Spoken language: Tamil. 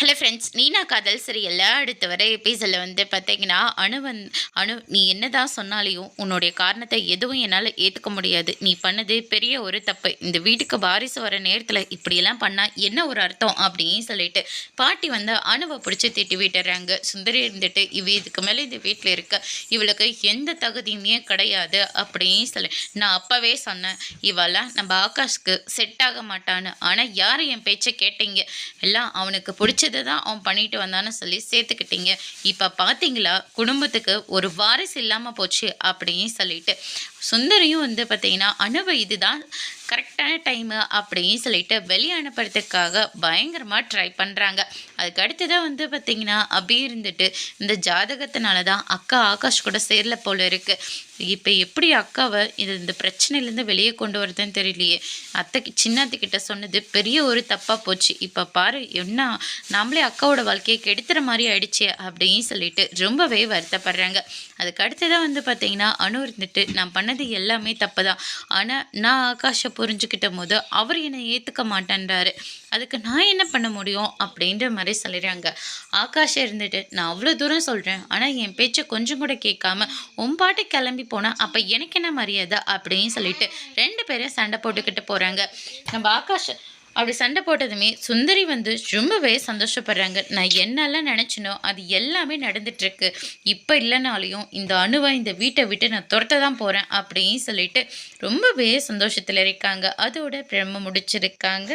ஹலோ ஃப்ரெண்ட்ஸ் நீனா காதல் சீரியல்ல அடுத்த வர எபிசோடில் வந்து பார்த்தீங்கன்னா அணு வந் அணு நீ என்னதான் சொன்னாலையும் உன்னுடைய காரணத்தை எதுவும் என்னால் ஏற்றுக்க முடியாது. நீ பண்ணது பெரிய ஒரு தப்பு. இந்த வீட்டுக்கு வாரிசு வர நேரத்தில் இப்படியெல்லாம் பண்ணால் என்ன ஒரு அர்த்தம் அப்படின்னு சொல்லிட்டு பாட்டி வந்து அணுவை பிடிச்சி திட்டி விட்டுறாங்க. சுந்தரி இருந்துட்டு இவ இதுக்கு மேலே இந்த வீட்டில் இருக்க. இவளுக்கு எந்த தகுதியுமே கிடையாது அப்படின்னு சொல்லி நான் அப்போவே சொன்னேன். இவெல்லாம் நம்ம ஆகாஷ்க்கு செட் ஆக மாட்டான்னு. ஆனால் யார் என் பேச்சை கேட்டீங்க? எல்லாம் அவனுக்கு பிடிச்ச பிடிச்சதை தான் அவன் பண்ணிட்டு வந்தான்னு சொல்லி சேர்த்துக்கிட்டீங்க. இப்போ பார்த்தீங்களா குடும்பத்துக்கு ஒரு வாரிசு இல்லாமல் போச்சு அப்படின்னு சொல்லிட்டு. சுந்தரியும் வந்து பார்த்தீங்கன்னா அனுபவ இதுதான். கரெக்டான டைமு அப்படின்னு சொல்லிட்டு வெளியே அனுப்புறதுக்காக பயங்கரமாக ட்ரை பண்ணுறாங்க அதுக்கு அடுத்ததாக வந்து பார்த்திங்கன்னா அப்படியே இருந்துட்டு இந்த ஜாதகத்தினால தான் அக்கா ஆகாஷ் கூட சேரல போல இருக்குது இப்போ எப்படி அக்காவை இது இந்த பிரச்சனையிலேருந்து வெளியே கொண்டு வரதுன்னு தெரியலையே. அத்தைக்கு சின்னத்துக்கிட்ட சொன்னது பெரிய ஒரு தப்பாக போச்சு. இப்போ பாரு என்ன நாமளே அக்காவோட வாழ்க்கையை கெடுத்துற மாதிரி ஆயிடுச்சு அப்படின்னு சொல்லிட்டு ரொம்பவே வருத்தப்படுறாங்க. அதுக்கு அடுத்ததாக வந்து பார்த்திங்கன்னா அணு இருந்துட்டு நான் பண்ணது எல்லாமே தப்பு தான் ஆனால் நான் ஆகாஷை புரிஞ்சுக்கிட்ட போது அவர் என்னை ஏற்றுக்க மாட்டேன்றாரு. அதுக்கு நான் என்ன பண்ண முடியும் அப்படின்ற மாதிரி சொல்லிடுறாங்க. ஆகாஷ் இருந்துட்டு நான் அவ்வளோ தூரம் சொல்கிறேன் ஆனால் என் பேச்சை கொஞ்சம் கூட கேட்காம உன் பாட்டு கிளம்பி போனால் அப்போ எனக்கு என்ன மரியாதை? அப்படின்னு சொல்லிட்டு ரெண்டு பேரும் சண்டை போட்டுக்கிட்டு போகிறாங்க நம்ம ஆகாஷ் அப்படி சண்டை போட்டதுமே சுந்தரி வந்து ரொம்பவே சந்தோஷப்படுறாங்க. நான் என்னெல்லாம் நினச்சினோ அது எல்லாமே நடந்துட்டுருக்கு. இப்போ இல்லைனாலையும் இந்த அணுவை இந்த வீட்டை விட்டு நான் துரத்த தான் போகிறேன் அப்படின்னு சொல்லிட்டு ரொம்பவே சந்தோஷத்தில் இருக்காங்க. அதோட பிரம்ம முடிச்சிருக்காங்க.